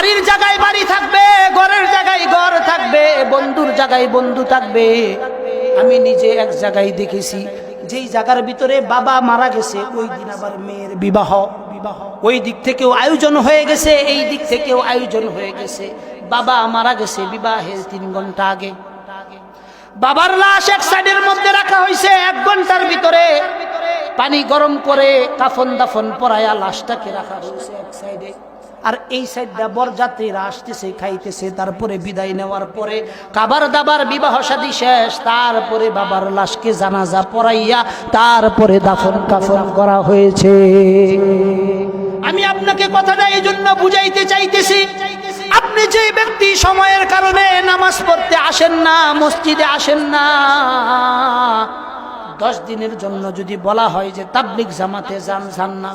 বাড়ির জায়গায় বাড়ি থাকবে, ঘরের জায়গায় ঘর থাকবে, বন্ধুর জায়গায় বন্ধু থাকবে। আমি নিজে এক জায়গায় দেখেছি, যেই জায়গার ভিতরে বাবা মারা গেছে, ওই দিন আবার মেয়ের বিবাহ। বিবাহ ওই দিক থেকেও আয়োজন হয়ে গেছে, এই দিক থেকেও আয়োজন হয়ে গেছে। বাবা মারা গেছে বিবাহের তিন ঘণ্টা আগে। বাবার লাশ এক সাইডের মধ্যে রাখা হয়েছে, এক ঘণ্টার ভিতরে। পানি গরম করে কাফন দাফন পরায়া লাশটাকে রাখা হয়েছে এক সাইডে। আর এই সাইডটা বরযাত্রীরা আসতেছে, খাইতেছে, তারপরে বিদায় নেওয়ার পরে কাবার দাবার, বিবাহ শাদী শেষ, তারপরে বাবার লাশকে জানাজা পড়াইয়া তারপরে দাফন কাফন করা হয়েছে। আমি আপনাকে কথাটা এই জন্য বুঝাইতে চাইতেছি, আপনি যে ব্যক্তি সময়ের কারণে নামাজ পড়তে আসেন না, মসজিদে আসেন না, দশ দিনের জন্য যদি বলা হয় যে তাবলিক জামাতে যান যান না।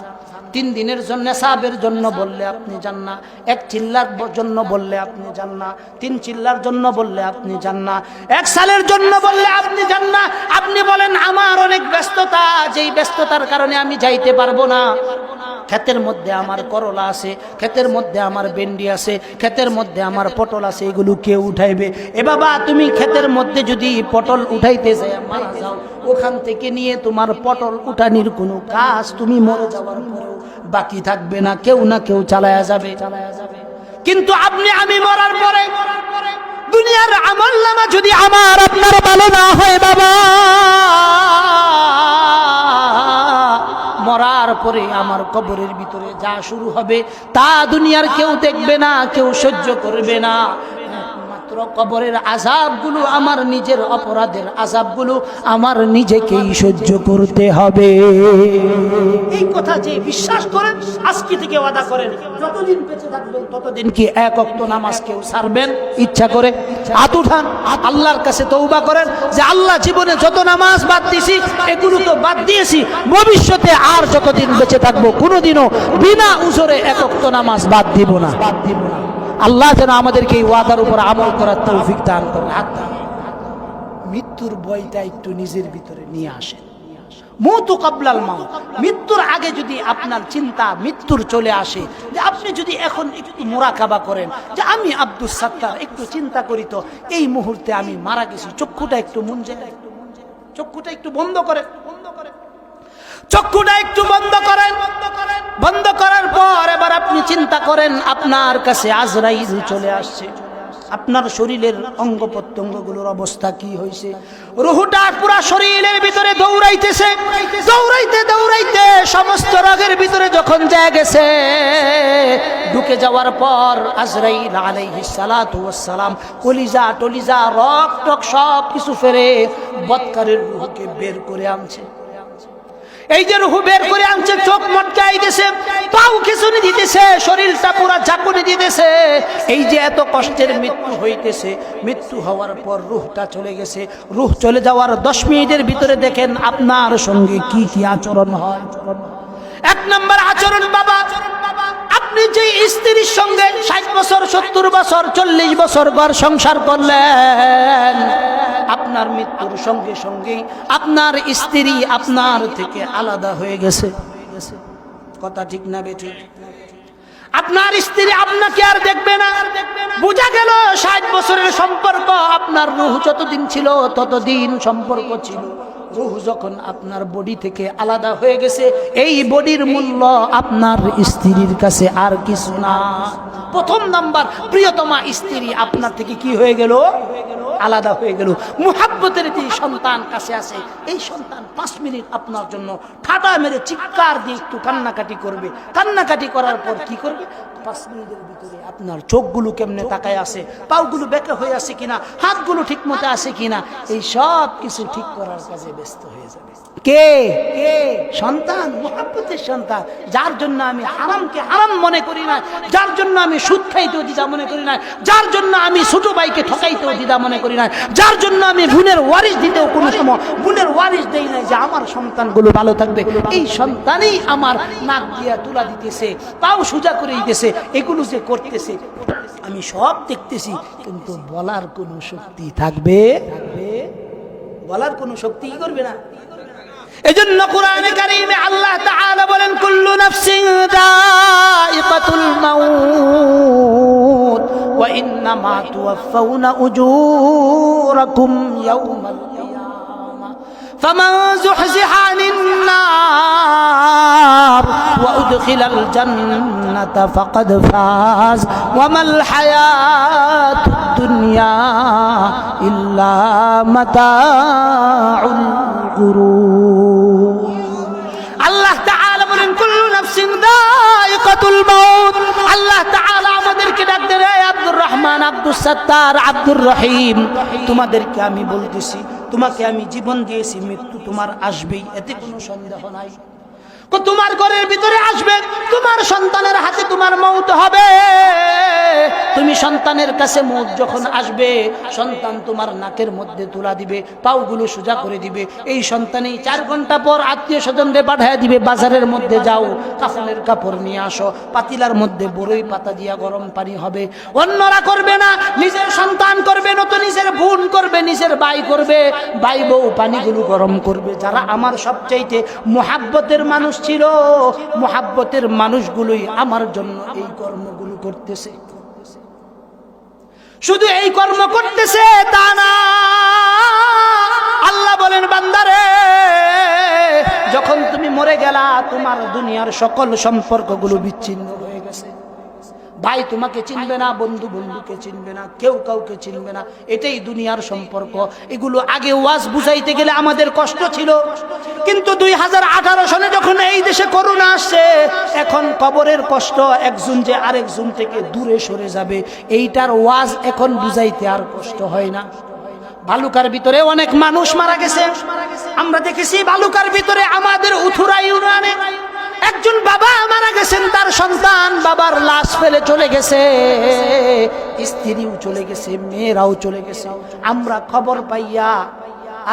তিন দিনের জন্য, সাবের জন্য বললে আপনি যান না। এক চিল্লার জন্য বললে আপনি যান না। তিন চিল্লার জন্য বললে আপনি যান না। এক সালের জন্য বললে আপনি যান না। আপনি বলেন, আমার অনেক ব্যস্ততা। যেই ব্যস্ততার কারণে আমি যাইতে পারব না। ক্ষেতের মধ্যে আমার করলা আছে, ক্ষেতের মধ্যে আমার ভেন্ডি আছে, ক্ষেতের মধ্যে আমার পটল আছে, এগুলো কে উঠাইবে? এ বাবা, তুমি ক্ষেতের মধ্যে যদি পটল উঠাইতে যাই মারা যাও, ওখান থেকে নিয়ে তোমার পটল উঠানির কোনো কাজ তুমি মরে যাওয়ার পরেও বাকি থাকবে না, কেউ না কেউ চালায়া যাবে। কিন্তু আপনি আমি মরার পরে, দুনিয়ার আমল নামা যদি আমার আপনার ভালো না হয় বাবা, মরার পরে আমার কবরের ভিতরে যা শুরু হবে তা দুনিয়ার কেউ দেখবে না, কেউ সহ্য করবে না। একমাত্র কবরের আজাবগুলো আমার নিজের অপরাধের আজাবগুলো আমার নিজেকেই সহ্য করতে হবে। এই কথা যে বিশ্বাস করেন আজকে থেকে ওয়াদা করেন। যতদিন বেঁচে থাকবেন ততদিন কি এক অক্ত নামাজ কেউ ছাড়বেন? ইচ্ছা করে? হাত উঠান। আল্লাহর কাছে তৌবা করেন যে আল্লাহ জীবনে যত নামাজ বাদ দিয়েছি এগুলো তো বাদ দিয়েছি। ভবিষ্যতে আর যতদিন বেঁচে থাকব কোনোদিনও বিনা উজরে এক অক্ত নামাজ বাদ দিব না বাদ দিব না। আল্লাহ যেন আমাদেরকে এই ওয়াদার উপর আমল করার তৌফিক দান করেন। মৃত্যুর বইটা একটু নিজের ভিতরে নিয়ে আসেন। মৌতু কাবলাল মাউ মৃত্যুর আগে যদি আপনার চিন্তা, মৃত্যুর চলে আসে, যে আপনি যদি এখন একটু মোরাকাবা করেন, যে আমি আব্দুল সাত্তার, একটু চিন্তা করি তো, এই মুহূর্তে আমি মারা গেছি। চক্ষুটা একটু মুঞ্জে। চক্ষুটা একটু বন্ধ করে চক্ষুটা একটু বন্ধ করেন। বন্ধ করার পর এবার আপনি চিন্তা করেন, আপনার কাছে আজরাইল চলে আসছে। আপনার শরীরের অঙ্গ প্রত্যঙ্গগুলোর অবস্থা কি হয়েছে? রুহুটা পুরা শরীরের ভিতরে দৌড়াইতেছে। দৌড়াইতে দৌড়াইতে সমস্ত রোগের ভিতরে যখন যায় গেছে, ঢুকে যাওয়ার পর আজরাইল আলাইহিস সালাতু ওয়াস সালাম কলিজা টলিজা, রক টক সব কিছু ফেরে বৎকারের রুহকে বের করে আনছে। এই যে রুহু বের করে আনছে, চোখ মটকাই দিছে, পাও খিচুনি দিতেছে, শরীরটা পুরা ঝাঁকুনি দিতেছে। এই যে এত কষ্টের মৃত্যু হইতেছে, মৃত্যু হওয়ার পর রুহটা চলে গেছে। রুহ চলে যাওয়ার দশ মিনিটের ভিতরে দেখেন আপনার সঙ্গে কি কি আচরণ হয়। এক নম্বর আচরণ বাবা আপনি যে স্ত্রীর সঙ্গে ষাট বছর, সত্তর বছর, চল্লিশ বছর ঘর সংসার করলেন, আপনার মৃত্যুর সঙ্গে সঙ্গেই আপনার স্ত্রী আপনার থেকে আলাদা হয়ে গেছে। কথা ঠিক না বেঠি? আপনার স্ত্রী আপনাকে আর দেখবে না। বোঝা গেল ষাট বছরের সম্পর্ক আপনার রুহ যতদিন ছিল, ততদিন সম্পর্ক ছিল। রুহ যখন আপনার বডি থেকে আলাদা হয়ে গেছে, এই বডির মূল্য আপনার স্ত্রীর কাছে আর কিছু না। প্রথম নাম্বার, প্রিয়তমা স্ত্রী আপনার থেকে কি হয়ে গেল? আলাদা হয়ে গেল। মুহাব্বতের যে সন্তান কাছে আছে, এই সন্তান পাঁচ মিনিট আপনার জন্য ঠাটা মেরে চিৎকার দিয়ে একটু কান্নাকাটি করবে। কান্নাকাটি করার পর কি করবে? পাঁচ মিনিটের ভিতরে। আপনার চোখগুলো কেমনে তাকায় আছে? পাগুলো বেঁকে হয়ে আছে কিনা? হাতগুলো ঠিক মতো আছে কিনা? এই সব কিছু ঠিক করার কাজে ব্যস্ত হয়ে যাবে। কে? কে? সন্তান সন্তান। যার জন্য আমি হারামকে হারাম মনে করি না, যার জন্য আমি সুদ খাইতেও দিদা মনে করি না, যার জন্য আমি ছোট ভাইকে ঠকাইতেও দিদা মনে করি না, যার জন্য আমি বোনের ওয়ারিশ দিতেও কোনো সময় বোনের ওয়ারিশ দেই না যে আমার সন্তানগুলো ভালো থাকবে। এই সন্তানই আমার নাক দিয়া তুলা দিতেছে পাও সোজা করে দিতেছে এগুলো যে করতেছে, আমি সব দেখতেছি, কিন্তু বলার কোনো শক্তি থাকবে? বলার কোনো শক্তি কি করবে না? এজন্য কোরআনে কারিমে আল্লাহ তাআলা বলেন, কুল্লু নাফসিন দাইকাতুল মাউত, ওয়া ইন্নামা তুওয়াফাউনা উজুরাকুম ইয়াউমাল فمن زحزح عن النار وأدخل الجنة فقد فاز وما الحياة الدنيا إلا متاع الغرور আল্লাহ তাআলা বলেন কুল্লু নাফসিন দায়িকাতুল মাউত আল্লাহ তাআলা আমাদেরকে ডাক দেন রে আব্দুর রহমান আব্দুস সাত্তার আব্দুর রহিম তোমাদেরকে আমি বলতেছি তোমাকে আমি জীবন দিয়েছি মৃত্যু তোমার আসবেই এতে কোনো সন্দেহ নাই। কো তোমার ঘরের ভিতরে আসবে, তোমার সন্তানের হাতে তোমার মৌত হবে। তুমি সন্তানের কাছে মৌত যখন আসবে, সন্তান তোমার নাকের মধ্যে তুলা দিবে পাওগুলো সোজা করে দিবে। এই সন্তানই চার ঘণ্টা পর আত্মীয় স্বজনরে পাঠায় দিবে, বাজারের মধ্যে যাও, কাফনের কাপড় নিয়ে আসো, পাতিলার মধ্যে বড়ই পাতা দিয়া গরম পানি হবে। অন্যরা করবে না, নিজের সন্তান করবে, নতো নিজের বোন করবে, নিজের বাই করবে। বাই বউ পানিগুলো গরম করবে। যারা আমার সবচাইতে মোহাব্বতের মানুষ ছিল। মোহাব্বতের মানুষগুলোই আমার জন্য এই কর্মগুলো করতেছে। শুধু এই কর্ম করতেছে তা না। আল্লাহ বলেন, বান্দারে, যখন তুমি মরে গেলা, তোমার দুনিয়ার সকল সম্পর্কগুলো বিচ্ছিন্ন ভাই তোমাকে চিনবে না, বন্ধু বন্ধুকে চিনবে না, কেউ কাউকে চিনবে না। এটাই দুনিয়ার সম্পর্ক। এগুলো আগে ওয়াজ বুঝাইতে গেলে আমাদের কষ্ট ছিল। কিন্তু দুই সনে যখন এই দেশে করোনা আসছে, এখন কবরের কষ্ট একজন যে আরেকজন থেকে দূরে সরে যাবে, এইটার ওয়াজ এখন বুঝাইতে আর কষ্ট হয় না। বালুকার ভিতরে অনেক মানুষ মারা গেছে। আমরা দেখেছি বালুকার ভিতরে আমাদের উথুরা ইউনিয়নে একজন বাবা মারা গেছেন, তার সন্তান বাবার লাশ ফেলে চলে গেছে। স্ত্রীও চলে গেছে, মেয়েরাও চলে গেছে। আমরা খবর পাইয়া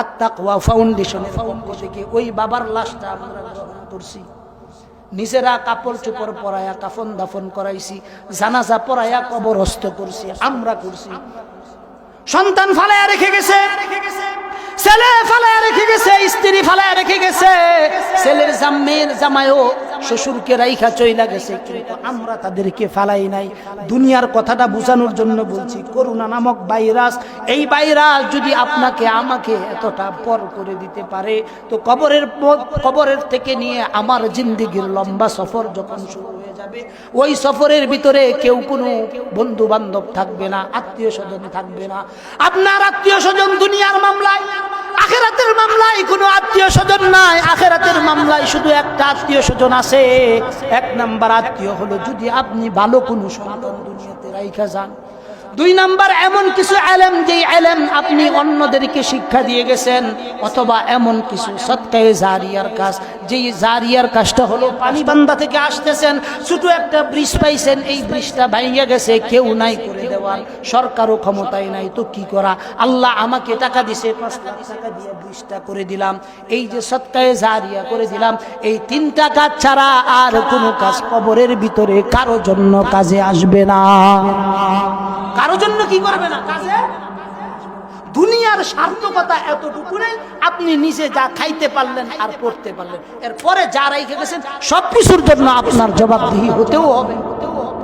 আত্মাকুয়া ফাউন্ডেশনের পক্ষ থেকে ওই বাবার লাশটা আমরা করছি। নিজেরা কাপড় চোপড় পরায়া কাফন দাফন করাইছি, জানাজা পরায়া কবরস্থ করছি, আমরা করছি। সন্তান ফালায়া রেখে গেছে। ছেলে ফালায় রেখে গেছে স্ত্রী ফালায় রেখে গেছে। ছেলের জামের জামাইও শ্বশুরকে রাইখা চইলা গেছে, কিন্তু আমরা তাদেরকে ফালাই নাই। দুনিয়ার কথাটা বোঝানোর জন্য বলছি, করুণা নামক ভাইরাস, এই ভাইরাস যদি আপনাকে, আমাকে এতটা পর করে দিতে পারে, তো কবরের কবরের থেকে নিয়ে আমার জিন্দিগির লম্বা সফর যখন শুরু হয়ে যাবে, ওই সফরের ভিতরে কেউ কোনো বন্ধু বান্ধব থাকবে না, আত্মীয় স্বজন থাকবে না। আপনার আত্মীয় স্বজন দুনিয়ার মামলায় আখেরাতের মামলায় কোনো আত্মীয় স্বজন নাই। আখেরাতের মামলায় শুধু একটা আত্মীয় স্বজন আছে। এক নাম্বার আত্মীয় হলো, যদি আপনি ভালো কোনো সন্তান দুনিয়াতে রাইখা যান। দুই নাম্বার, এমন কিছু এলেম যে এলেম আপনি অন্যদেরকে শিক্ষা দিয়ে গেছেন, অথবা এমন কিছু সৎকায় জারিয়ার কাজ যেই জারিয়ার কাজটা হলো, পানি বান্দা থেকে আসতেছেন, ছোট একটা ব্রিজ পাইছেন, এই ব্রিজটা ভাইয়া গেছে, কেউ নাই করে দেওয়ার, সরকারও ক্ষমতায় নাই, তো কি করা? আল্লাহ আমাকে টাকা দিছে পাঁচ লাখ টাকা দিয়ে ব্রিজটা করে দিলাম। এই যে সৎকায়ে জারিয়া করে দিলাম, এই তিনটা কাজ ছাড়া আর কোনো কাজ কবরের ভিতরে কারও জন্য কাজে আসবে না। কারও জন্য কি করবে না? কাজে? দুনিয়ার সার্থকতা এতটুকু নেই, আপনি নিজে যা খাইতে পারলেন আর পড়তে পারলেন। এরপরে যা রেখে গেছেন সব কিছুর জন্য আপনার জবাবদিহি হতেও হবে।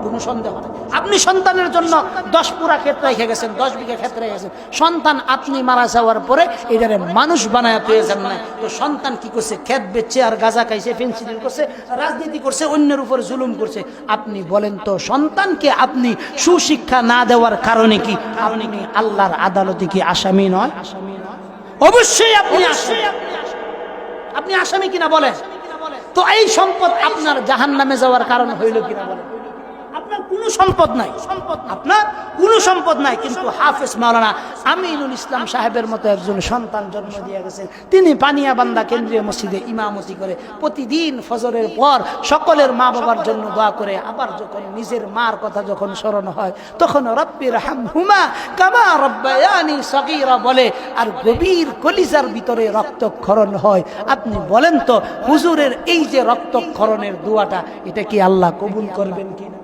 কোনো সন্দেহ নেই। আপনি সন্তানের জন্য দশ পুরা ক্ষেত্রে রেখে গেছেন, দশ বিঘা ক্ষেত্রে রেখে গেছেন। সন্তান আপনি মারা যাওয়ার পরে এটারে মানুষ বানায় পেয়ে যান না। তো সন্তান কি করছে? ক্ষেত বেচছে আর গাঁজা খাইছে ফেন্সিডিল করছে, রাজনীতি করছে, অন্যের উপর জুলুম করছে। আপনি বলেন তো, সন্তানকে আপনি সুশিক্ষা না দেওয়ার কারণে কি আপনি কি আল্লাহর আদালতে কি আসামি নয়? অবশ্যই আপনি আপনি আসামি কিনা বলেন? তো এই সম্পদ আপনার জাহান নামে যাওয়ার কারণ হইল কিনা বলেন? আপনার কোনো সম্পদ নাই। সম্পদ আপনার কোনো সম্পদ নাই, কিন্তু হাফেজ মাওলানা আমিনুল ইসলাম সাহেবের মতো একজন সন্তান জন্ম দিয়ে গেছেন। তিনি পানিয়াবান্দা কেন্দ্রীয় মসজিদে ইমামতি করে প্রতিদিন ফজরের পর সকলের মা বাবার জন্য দোয়া করে, আবার যখন নিজের মার কথা যখন স্মরণ হয়, তখন রব্বির হুমা কামা রব্বায়ানি সগীরা বলে, আর গভীর কলিজার ভিতরে রক্তক্ষরণ হয়। আপনি বলেন তো, হুজুরের এই যে রক্তক্ষরণের দোয়াটা, এটা কি আল্লাহ কবুল করবেন কিনা?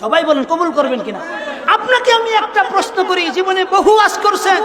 সবাই বলেন কবুল করবেন কিনা? আপনাকে আমি একটা প্রশ্ন করি জীবনে বহু আজ করছেন।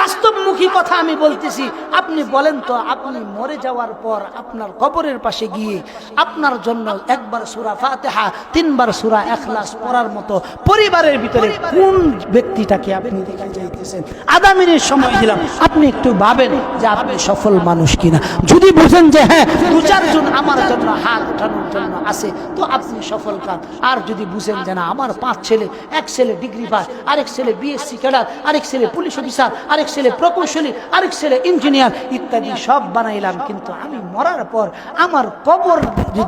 বাস্তবমুখী কথা আমি বলতেছি। আপনি বলেন তো আপনি মরে যাওয়ার পর আপনার কবরের পাশে গিয়ে আপনার জন্য একবার সুরা ফাতেহা তিনবার সুরা এখলাস পড়ার মতো পরিবারের ভিতরে কোন ব্যক্তিটাকে আপনি দেখে যাইতেছেন? আধা মিনিট সময় দিলাম। আপনি একটু ভাবেন যে আপনি সফল মানুষ কিনা। যদি বুঝেন যে হ্যাঁ দু চারজন আমার জন্য হাত উঠানোর জন্য আছে তো আপনি সফল কান আর যদি বুঝেন যে না আমার পাঁচ ছেলে এক ছেলে ডিগ্রি পাস আরেক ছেলে বিএসসি ক্যাডার, আরেক ছেলে পুলিশ অফিসার, আরেক ছেলে প্রকৌশলী, আরেক ছেলে ইঞ্জিনিয়ার, ইত্যাদি সব বানাইলাম। কিন্তু আমি মরার পর আমার কবর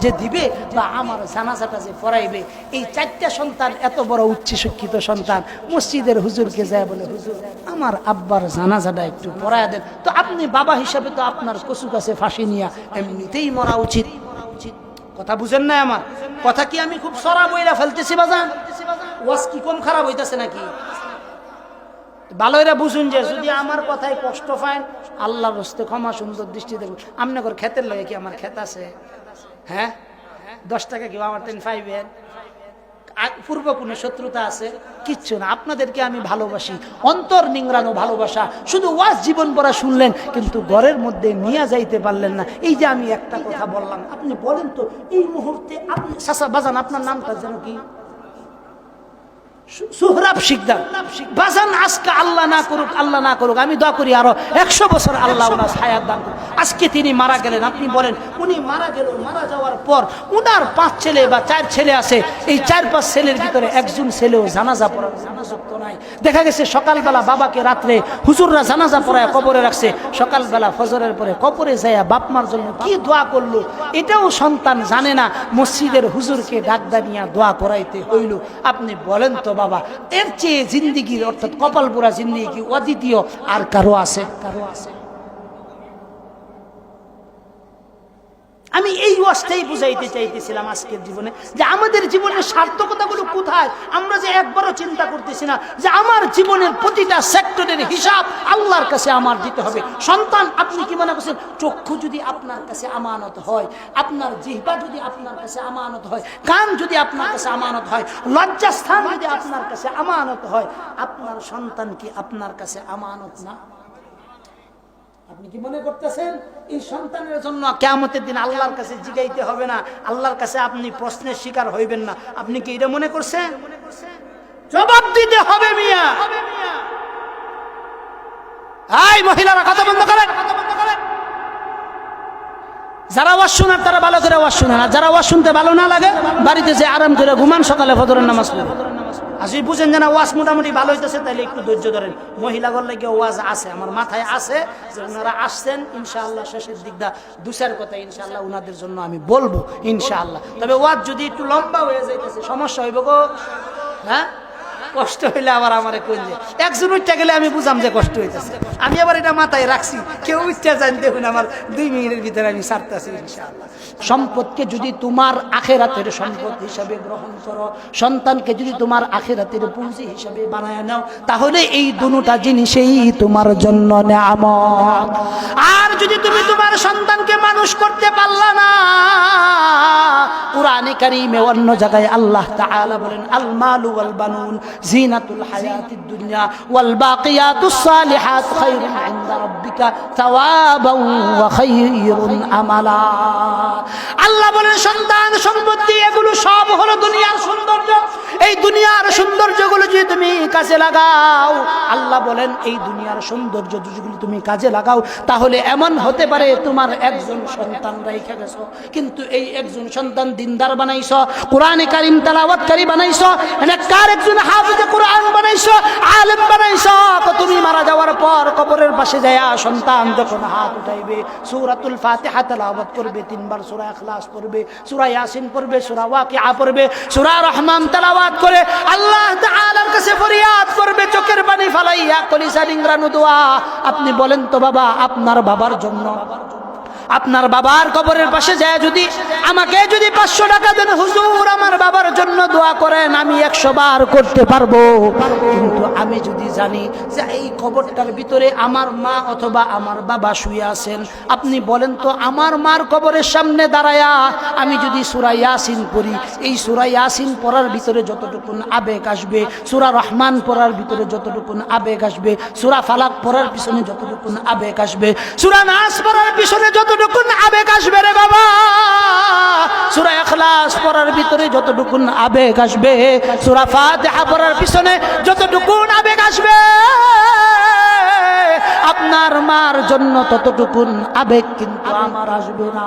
যে দিবে বা আমার জানাজাটা যে পড়াইবে, এই চারটা সন্তান এত বড় উচ্চ শিক্ষিত সন্তান, মসজিদের হুজুরকে যায় বলে, হুজুর, আমার আব্বার জানাজাটা একটু পড়ায় দেন। তো আপনি বাবা হিসাবে তো আপনার কচু কাছে ফাঁসি নিয়া এমনিতেই মরা উচিত। কথা বুঝেন না আমার? কথা কি আমি খুব সরা বইলা ফেলতেছি বাজান? ওয়াজ কি কম খারাপ হইতেছে নাকি? ভালো এরা বুঝুন যে যদি আমার কথায় কষ্ট পায়, আল্লাহর রস্তে ক্ষমা সুন্দর দৃষ্টি দেখুন আপনার ক্ষেতের লগে কি আমার ক্ষেত আছে? হ্যাঁ? দশ টাকা কেউ আমার টেন আ- পূর্ব কোনো শত্রুতা আছে? কিচ্ছু না। আপনাদেরকে আমি ভালোবাসি। অন্তর নিংড়ানো ভালোবাসা। শুধু ওয়াজ জীবন পড়া শুনলেন, কিন্তু ঘরের মধ্যে নিয়ে যাইতে পারলেন না। এই যে আমি একটা কথা বললাম, আপনি বলেন তো, এই মুহূর্তে আপনি সাসা বাজান, আপনার নামটা যেন কি? দোয়া দেখা গেছে সকালবেলা বাবাকে রাত্রে হুজুররা জানাজা পড়ায় কবরে রাখছে, সকালবেলা ফজরের পরে কবরে যাইয়া বাপ মার জন্য কি দোয়া করল, এটাও সন্তান জানে না। মসজিদের হুজুরকে ডাকদা নিয়ে দোয়া করাইতে হইল। আপনি বলেন তো বাবা। এর চেয়ে জিন্দিগির অর্থাৎ কপালপুরা জিন্দিগি অদ্বিতীয় আর কারও আছে? কারও আছে। আমি এই ওয়াজটাই বুঝাইতে চাইতেছিলাম আজকের জীবনে যে আমাদের জীবনের সার্থকতাগুলো কোথায়? আমরা যে একবারও চিন্তা করতেছি না যে আমার জীবনের প্রতিটা সেক্টরের হিসাব আল্লাহর কাছে আমার দিতে হবে। সন্তান, আপনি কি মনে করছেন? চক্ষু যদি আপনার কাছে আমানত হয়, আপনার জিহ্বা যদি আপনার কাছে আমানত হয়, কান যদি আপনার কাছে আমানত হয়, লজ্জাস্থান যদি আপনার কাছে আমানত হয়, আপনার সন্তান কি আপনার কাছে আমানত না? আপনি কি মনে করতেছেন, এই সন্তানের জন্য দিন আল্লাহর কাছে জিগাইতে হবে না? আল্লাহর কাছে আপনি প্রশ্নের শিকার হইবেন না। আপনি কি এটা মনে করছেন? জবাব দিতে হবে মিয়া। এই মহিলারা, কথা বন্ধ করেন। যারা ওয়াজ শোনার, তারা ভালো করে ওয়াজ শুনে না। যারা ওয়াজ শুনতে ভালো না লাগে, বাড়িতে যে আরাম করে ঘুমান, সকালে ফজরের নামাজ পড়ে। আসি বুঝেন যে না, ওয়াজ মোটামুটি ভালো হইতেছে তাহলে একটু ধৈর্য ধরেন। মহিলা গল্লে গিয়ে ওয়াজ আছে, আমার মাথায় আছে যে ওনারা আসছেন, ইনশাআল্লাহ শেষের দিকটা দুসার কথা, ইনশাআল্লাহ ওনাদের জন্য আমি বলব, ইনশাআল্লাহ। তবে ওয়াজ যদি একটু লম্বা হয়ে যাইতেছে, সমস্যা হইব গো। হ্যাঁ? কষ্ট হইলে আবার আমারে কইলে একজন উঠতে গেলে আমি বুঝাম যে কষ্ট হইতেছে। আমি আবার এটা মাথায় রাখছি, কেউ উঠতে যান দেখুন আমার দুই মিনিটের ভিতরে আমি সারতেছি ইনশাআল্লাহ। সম্পদকে যদি তোমার আখেরাতের সম্পদ হিসাবে গ্রহণ করো, সন্তানকে যদি তোমার আখেরাতের পুঁজি হিসাবে বানায় নাও, তাহলে এই দুটা জিনিসেই তোমার জন্য নেয়ামত। আর যদি তুমি তোমার সন্তানকে মানুষ করতে পারলা না, কোরআনে কারিমে অন্য জায়গায় আল্লাহ তাআলা বলেন আল মালু ওয়াল বানুন জিনাতুল হায়াতিদ দুনিয়া ওয়াল বাকিয়াতুস সালিহাত খায়রুন ইনদা রাব্বিকা তাওয়াবান ওয়া খায়রুন বলেন, সন্তান সম্পত্তি, এগুলো সব হলো দুনিয়ার সৌন্দর্য। এই দুনিয়ার সৌন্দর্যগুলো যদি তুমি কাজে লাগাও, আল্লাহ বলেন, এই দুনিয়ার সৌন্দর্য যেগুলো তুমি কাজে লাগাও, তাহলে এমন হতে পারে তোমার একজন সন্তান রেখে গেছো, কিন্তু এই একজন সন্তান দিনদার বানাইছ, কোরআনে কারিম তালাওয়াতকারী বানাইছ কার একজন হাফিজে কোরআন বানাইছ, আলেম বানাইছ, তো তুমি মারা যাওয়ার পর কবরের পাশে যায় সন্তান যখন হাত উঠাইবে, সূরাতুল ফাতিহা তেলাওয়াত করবে, তিনবার সূরা ইখলাস পড়বে, সূরা ইয়াসিন পড়বে, সূরা ওয়াকিআ পড়বে, সূরা রহমান তেলাওয়াত করে আল্লাহ তাআলার কাছে ফরিয়াদ করবে, চোখের পানি ফালাইয়া কলিসা নিংরানু দোয়া। আপনি বলেন তো বাবা, আপনার বাবার জন্য। আপনার বাবার কবরের পাশে যায় যদি আমাকে যদি পাঁচশো টাকা দেন, হুজুর, আমার বাবার জন্য দোয়া করেন, আমি একশো বার করতে পারব। কিন্তু আমি যদি জানি যে এই কবরটার ভিতরে আমার মা অথবা আমার বাবা শুয়ে আছেন, আপনি বলেন তো আমার মার কবরের সামনে দাঁড়ায়া আমি যদি সুরা ইয়াসিন পড়ি, এই সুরা ইয়াসিন পড়ার ভিতরে যতটুকুন আবেগ আসবে, সুরা রহমান পড়ার ভিতরে যতটুকুন আবেগ আসবে, সুরা ফালাক পড়ার পিছনে যতটুকুন আবেগ আসবে, সুরা নাস পড়ার পিছনে যতটুকুন আবেগ আসবে রে বাবা, সুরা এখলাস পড়ার ভিতরে যতটুকুন আবেগ আসবে, সুরা ফাতিহা পড়ার পিছনে যতটুকুন আবেগ আসবে আপনার মার জন্য ততটুকুন আবেগ কিন্তু আমার আসবে না।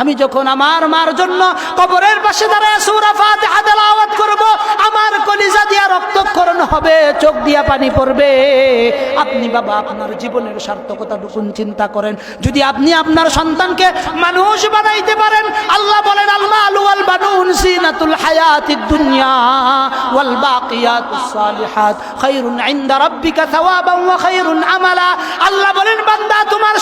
আমি যখন আমার মার জন্য কবরের পাশে দাঁড়ায় করব, আমার কলিজা দিয়া রক্তক্ষরণ হবে, চোখ দিয়া পানি পড়বে। আপনি বাবা, আপনার জীবনের সার্থকতাটুকুন চিন্তা করেন। যদি আপনি আপনার সন্তানকে মানুষ বানাইতে পারেন, আল্লাহ বলেন আল্লাহ আলু আল সিনাতুল দুনিয়া ওয়াল সালিহাত। ইনদা রাব্বিকা ওয়া আমালা। আল্লাহ বলেন বান্দা তোমার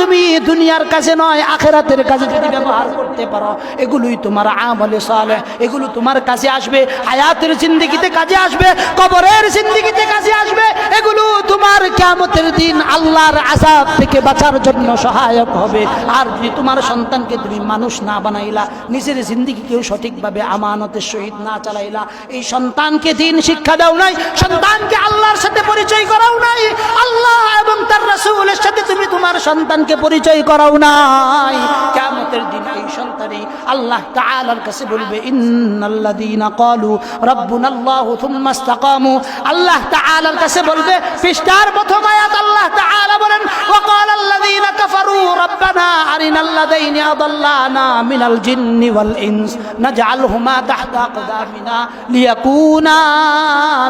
তুমি দুনিয়ার কাছে নয়, আখেরাতের কাছে যদি ব্যবহার করতে পারো, এগুলোই তোমার আমলে সালেহ, এগুলো তোমার কাছে আসবে হায়াতের জিন্দিগিতে কাজে আসবে, কবরের জিন্দিগিতে কাজে আসবে, এগুলো তোমার কিয়ামতের দিন আল্লাহর আযাব থেকে বাঁচার জন্য সহায়ক হবে। আর যদি তোমার সন্তানকে তুমি মানুষ না বানাইলা, নিজের জিন্দিগিকেও সঠিকভাবে আমানতের সহিত না চালাইলা, এই সন্তানকে দিন শিক্ষা দাও নাই, সন্তানকে আল্লাহর সাথে পরিচয় করাও নাই, আল্লাহ এবং তার রাসূলের সাথে তুমি তোমার সন্তানকে সন্তানকে পরিচয় করাও নাই। কেমতের দিন এই সন্তানই আল্লাহ তাআলার কাছে বলবে, ইন্নাল্লাযীনা ক্বালু রাব্বুনাল্লাহু থুম্মা ইসতাকামু। আল্লাহ তাআলার কাছে বলবে, পৃষ্ঠার প্রথম আয়াত আল্লাহ তাআলা বলেন ওয়া ক্বালাল্লাযীনা কাফারু রাব্বানা আরিনাল্লাযীনা আদাল্লানা মিনাল জিন্নি ওয়াল ইনস, নাজআলহুমা তাহতা আকদামিনা লিয়াকুনা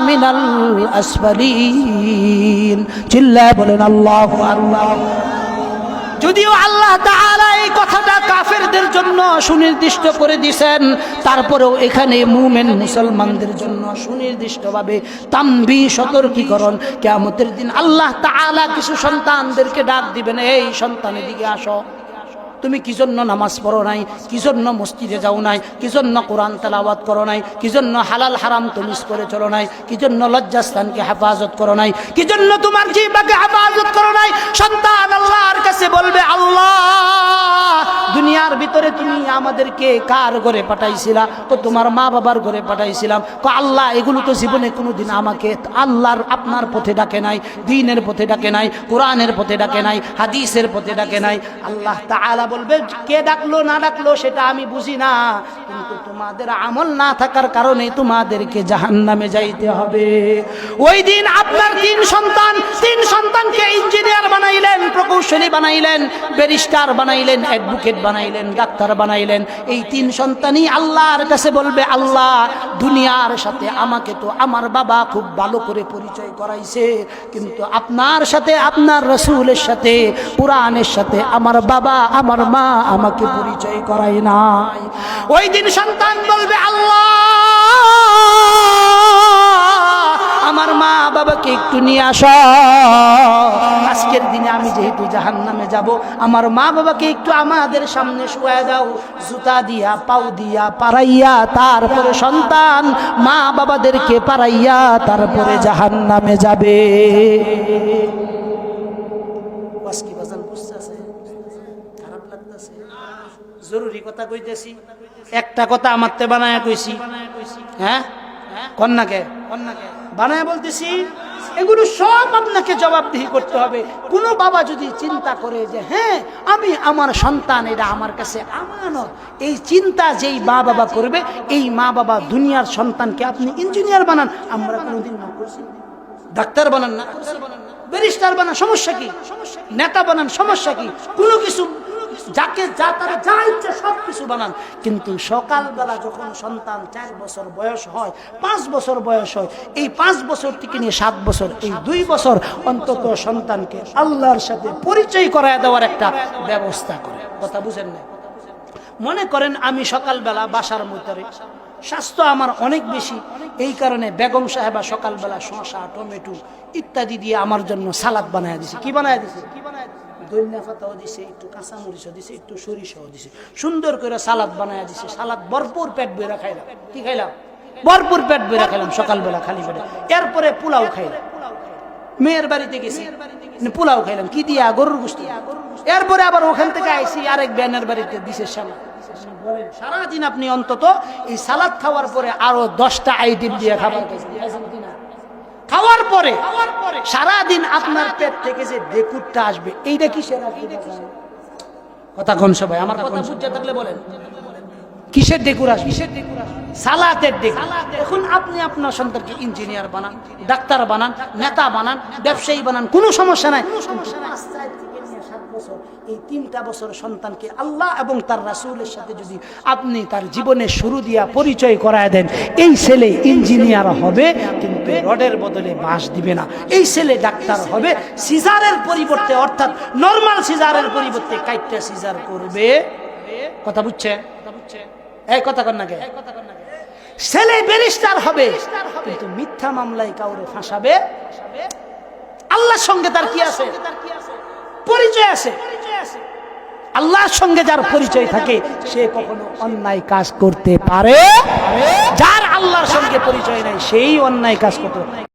মিনাল আসফালিন। চিল্লায় বলেন, আল্লাহু আকবার। যদিও আল্লাহ এই কথাটা কাফেরদের জন্য সুনির্দিষ্ট করে দিছেন, তারপরেও এখানে মুমেন মুসলমানদের জন্য সুনির্দিষ্টভাবে তাম্বি সতর্কীকরণ, কেয়ামতের দিন আল্লাহ তাআলা কিছু সন্তানদেরকে ডাক দিবেন, এই সন্তানের দিকে আসো। তুমি কি জন্য নামাজ পড়ো নাই? কি জন্য মসজিদে যাও নাই? কি জন্য কোরআন তেলাওয়াত করো নাই? কি জন্য হালাল হারাম তমিস করে চলো নাই? কি জন্য লজ্জাস্থানকে হেফাজত করো নাই? কি জন্য তোমার জিবাকে হেফাজত করো নাই? সন্তান আল্লাহর কাছে বলবে, আল্লাহ, দুনিয়ার ভিতরে তুমি আমাদেরকে কার ঘরে পাঠাইছিলা? তো তোমার মা বাবার ঘরে পাঠাইছিলাম। তো আল্লাহ, এগুলো তো জীবনে কোনোদিন আমাকে আল্লাহর, আপনার পথে ডাকে নাই, দিনের পথে ডাকে নাই, কোরআনের পথে ডাকে নাই, হাদিসের পথে ডাকে নাই। আল্লাহ তাআলা বলবে, কে ডাকলো, না ডাকলো, সেটা আমি বুঝি না। কিন্তু তোমাদের আমল না থাকার কারণে তোমাদেরকে জাহান্নামে যাইতে হবে। ওই দিন আপনার তিন সন্তান, তিন সন্তানকে ইঞ্জিনিয়ার বানাইলেন, প্রকৌশলী বানাইলেন, ব্যারিস্টার বানাইলেন, অ্যাডভোকেট বানাইলেন, ডাক্তার বানাইলেন। এই তিন সন্তানই আল্লাহর কাছে বলবে, আল্লাহ, দুনিয়ার সাথে আমাকে তো আমার বাবা খুব ভালো করে পরিচয় করাইছে। কিন্তু আপনার সাথে, আপনার রসুলের সাথে, কোরআনের সাথে আমার বাবা, আমার মা আমাকে পরিচয় করাই নাই। ওই দিন সন্তান বলবে, আল্লাহ, আমার মা বাবাকে একটু নিয়ে আস। আজকের দিনে আমি যেহেতু জাহান নামে যাব, আমার মা বাবাকে একটু আমাদের সামনে শুয়ে দাও। জুতা দিয়া, পাও দিয়া পারাইয়া, তারপরে সন্তান মা বাবাদেরকে পারাইয়া, তারপরে জাহান নামে যাবে বাস কি বাজান বুঝতেছে খারাপ লাগতেছে জরুরি কথা কইতেছি। একটা কথা আমার তে বানায় কইছি। হ্যাঁ? কন্যাকে? বানায় বলতেছি, এগুলো সব আপনাকে জবাবদিহি করতে হবে। কোনো বাবা যদি চিন্তা করে যে হ্যাঁ আমি আমার সন্তান, এটা আমার কাছে আমানত। এই চিন্তা যেই মা বাবা করবে, এই মা বাবা দুনিয়ার সন্তানকে আপনি ইঞ্জিনিয়ার বানান। আমরা কোনোদিন না করছি। ডাক্তার বানান না। ব্যারিস্টার বানান, সমস্যা কি? নেতা বানান, সমস্যা কি? কোনো কিছু যাকে যা তারা যা ইচ্ছে সব কিছু বানান। কিন্তু সকালবেলা যখন সন্তান চার বছর বয়স হয়, পাঁচ বছর বয়স হয়, এই পাঁচ বছর থেকে নিয়ে সাত বছর, এই দুই বছর অন্তত সন্তানকে আল্লাহর সাথে পরিচয় করায় দেওয়ার একটা ব্যবস্থা করে। কথা বুঝেন না মনে করেন আমি সকালবেলা বাসার মধ্যে, স্বাস্থ্য আমার অনেক বেশি, এই কারণে বেগম সাহেবা সকালবেলা শশা টমেটো ইত্যাদি দিয়ে আমার জন্য সালাদ বানায় দিছে। কি বানায় দিছে? দিছে, একটু কাঁচামরিচও দিছে, একটু সরিষাও দিছে। সুন্দর করে সালাদ বানায়া দিছে। সালাদ ভরপুর পেট বেরা খাইলাম। কি খাইলাম? ভরপুর পেট বেরা খাইলাম সকালবেলা খালি পেটে। এরপরে পোলাও খাইলাম। মেয়ের বাড়িতে গেছি। পোলাও খাইলাম। কি দিয়া? গরুর গোষ্ঠী এরপরে আবার ওখান থেকে আইসি, আরেক ব্যানের বাড়িতে দিছে সারাদিন আপনি অন্তত এই সালাদ খাওয়ার পরে আরও দশটা আইটেম দিয়ে খাবার খাইছেন। খাওয়ার পরে সারাদিন আপনার পেট থেকে যে ডেকুরটা আসবে এইটা কিসের সেরা কথা কোন সবাই আমার কথা বুঝতে থাকলে বলেন। কিসের ডেকুর আসবে? কিসের ডেকুর আসবে? সালাতের এখন আপনি আপনার সন্তানকে ইঞ্জিনিয়ার বানান ডাক্তার বানান নেতা বানান ব্যবসায়ী বানান কোনো সমস্যা নাই। বছর, এই তিনটা বছর সন্তানকে আল্লাহ এবং তার রাসূলের সাথে যদি আপনি তার জীবনের শুরু দিয়া পরিচয় করায় দেন এই ছেলে ইঞ্জিনিয়ার হবে কিন্তু রডের বদলে বাঁশ দিবে না। এই ছেলে ডাক্তার হবে সিজারের পরিবর্তে অর্থাৎ নর্মাল সিজারের পরিবর্তে কাইটটা সিজার করবে। কথা বুঝছে? এই কথা কর না কে? ছেলে ব্যারিস্টার হবে কিন্তু মিথ্যা মামলায় কাউরে ফাঁসাবে? আল্লাহর সঙ্গে তার কি আছে? পরিচয় আছে। আল্লাহর সঙ্গে যার পরিচয় থাকে সে কখনো অন্যায় কাজ করতে পারে। যার আল্লাহর সঙ্গে পরিচয় নাই সেই অন্যায় কাজ করতে পারে।